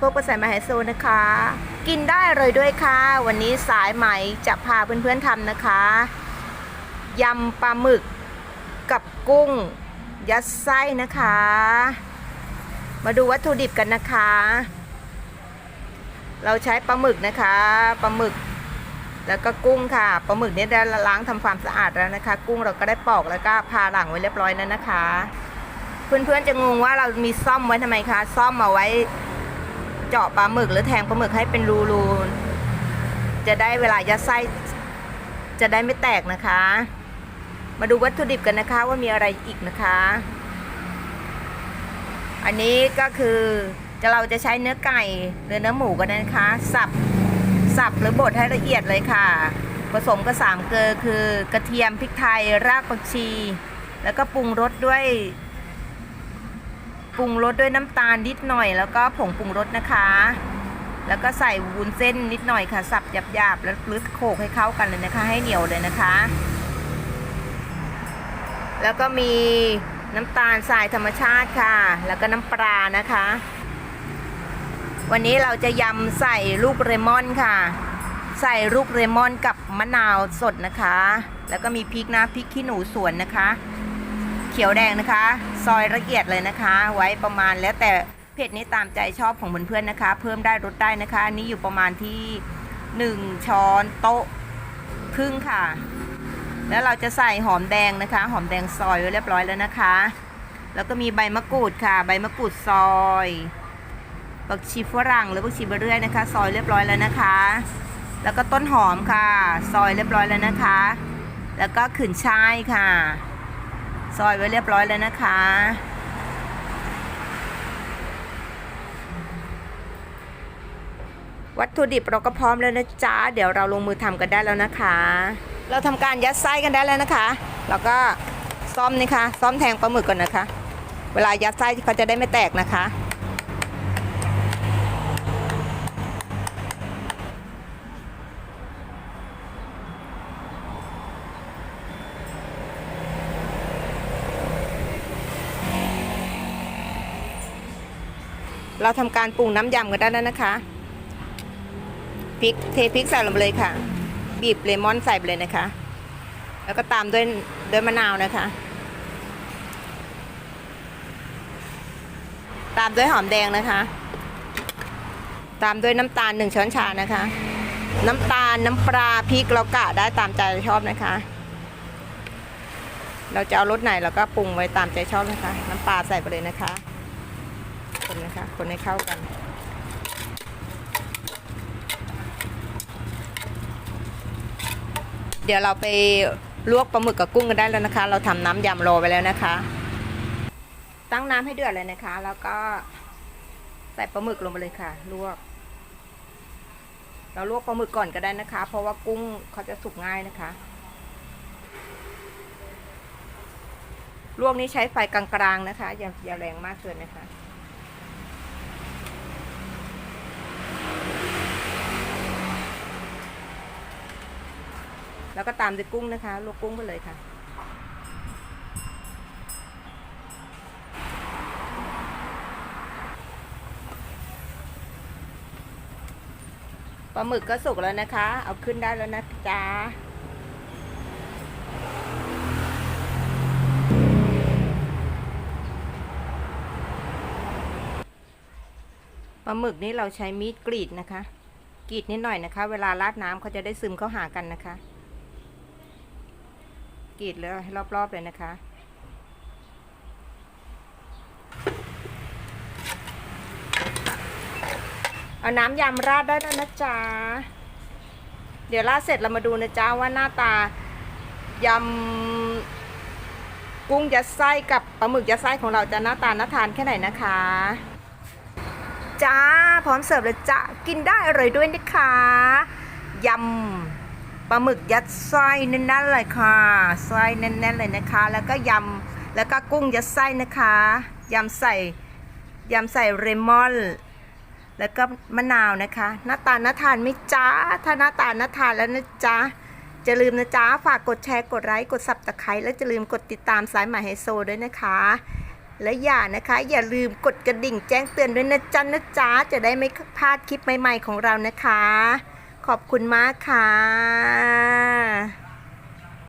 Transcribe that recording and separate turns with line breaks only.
พบกับสายไหมไฮโซนะคะ กินได้เลยด้วยค่ะ วันนี้สายไหมจะพาเพื่อนๆทำนะคะยำปลาหมึกกับกุ้ง ยัดไส้นะคะ มาดูวัตถุดิบกันนะคะ เราใช้ปลาหมึกนะคะปลาหมึก แล้วก็กุ้งค่ะปลาหมึกเนี่ยได้ล้างทำความสะอาดแล้วนะคะ กุ้งเราก็ได้ปอกแล้วก็พาหลังไว้เรียบร้อยแล้วนะคะ เพื่อนๆจะงงว่าเรามีซ่อมไว้ทำไมคะซ่อมเอาไว้ เจาะปลาหมึกหรือแทงปลาหมึกให้เป็นรูๆจะได้เวลายัดไส้จะได้ไม่แตกนะคะ มาดูวัตถุดิบกันนะคะว่ามีอะไรอีกนะคะ อันนี้ก็คือจะเราจะใช้เนื้อไก่หรือเนื้อหมูกันนะคะ สับสับหรือบดให้ละเอียดเลยค่ะ ผสมกับสามเกลือคือกระเทียมพริกไทยรากผักชี แล้วก็ปรุงรสด้วย ปรุงรสด้วยน้ำตาลนิดหน่อย แล้วก็ผงปรุงรสนะคะ แล้วก็ใส่วุ้นเส้นนิดหน่อยค่ะ สับหยาบๆแล้วลึดโขกให้เข้ากันเลยนะคะ ให้เหนียวเลยนะคะ แล้วก็มีน้ำตาลทรายธรรมชาติค่ะ แล้วก็น้ำปลานะคะ วันนี้เราจะยำใส่ลูกเรมอนค่ะ ใส่ลูกเรมอนกับมะนาวสดนะคะ แล้วก็มีพริกนะพริกขี้หนูสวนนะคะ เขียวแดงนะคะ ซอยละเอียดเลยนะคะ ไว้ประมาณแล้วแต่เผ็ดนี้ตามใจชอบของเพื่อนๆนะคะ เพิ่มได้ลดได้นะคะอันนี้อยู่ประมาณที่ 1 ช้อนโต๊ะครึ่งค่ะ แล้วเราจะใส่หอมแดงนะคะ หอมแดงซอยไว้เรียบร้อยแล้วนะคะ แล้วก็มีใบมะกรูดค่ะ ใบมะกรูดซอยผักชีฝรั่งหรือผักชีเบร์เรื่อยนะคะ ซอยเรียบร้อยแล้วนะคะ แล้วก็ต้นหอมค่ะ ซอยเรียบร้อยแล้วนะคะ แล้วก็ขืนช่ายค่ะ ซอยไว้เรียบร้อยแล้วนะคะ วัตถุดิบเราก็พร้อมแล้วนะจ๊ะ เดี๋ยวเราลงมือทำกันได้แล้วนะคะ เราทำการยัดไส้กันได้แล้วนะคะ แล้วก็ซ่อมนี่ค่ะ ซ่อมแทงปลาหมึกก่อนนะคะ เวลายัดไส้เขาจะได้ไม่แตกนะคะ เราทำการปรุงน้ำยำกันได้แล้วนะคะพริกเทพริกใส่ลงไปเลยค่ะ บีบเลมอนใส่ไปเลยนะคะ แล้วก็ตามด้วยด้วยมะนาวนะคะ ตามด้วยหอมแดงนะคะ ตามด้วยน้ำตาลหนึ่งช้อนชานะคะ น้ำตาลน้ำปลาพริกเรากะได้ตามใจชอบนะคะ เราจะเอารสไหนเราก็ปรุงไว้ตามใจชอบนะคะ น้ำปลาใส่ไปเลยนะคะ คนนะคะ คนให้เข้ากัน เดี๋ยวเราไปลวกปลาหมึกกับกุ้งกันได้แล้วนะคะ เราทำน้ำยำรอไว้แล้วนะคะ ตั้งน้ำให้เดือดเลยนะคะ แล้วก็ใส่ปลาหมึกลงไปเลยค่ะ ลวก เราลวกปลาหมึกก่อนก็ได้นะคะ เพราะว่ากุ้งเขาจะสุกง่ายนะคะ ลวกนี้ใช้ไฟกลางๆนะคะ อย่าอย่าแรงมากเกินนะคะ แล้วก็ตามด้วยกุ้งนะคะลวกกุ้งไปเลยค่ะ ปลาหมึกก็สุกแล้วนะคะ เอาขึ้นได้แล้วนะจ๊ะปลาหมึกนี่เราใช้มีดกรีดนะคะ กรีดนิดหน่อยนะคะ เวลาราดน้ำเขาจะได้ซึมเข้าหากันนะคะ กรีดแล้วให้รอบๆเลยนะคะ เอาน้ำยำราดได้แล้วนะจ๊ะ เดี๋ยวราดเสร็จเรามาดูนะจ๊ะว่าหน้าตายำกุ้งยัดไส้กับปลาหมึกยัดไส้ของเราจะหน้าตาน่าทานแค่ไหนนะคะจ้า พร้อมเสิร์ฟเลยจ้ากินได้อร่อยด้วยนะคะยำ ปลาหมึกยัดไส้แน่นๆเลยค่ะไส้แน่นๆเลยนะคะ แล้วก็ยำแล้วก็กุ้งยัดไส้นะคะยำใส่ยำใส่เรมอน แล้วก็มะนาวนะคะ หน้าตาน้าทานไม่จ้าถ้าหน้าตาน้าทานแล้วนะจ๊ะจะลืมนะจ๊ะฝากกดแชร์กดไลค์กดซับตะไคร้และจะลืมกดติดตามสายหมายไฮโซด้วยนะคะ และอย่านะคะ อย่าลืมกดกระดิ่งแจ้งเตือนด้วยนะจ๊ะนะจ๊ะจะได้ไม่พลาดคลิปใหม่ ๆของเรานะคะ ขอบคุณมากค่ะ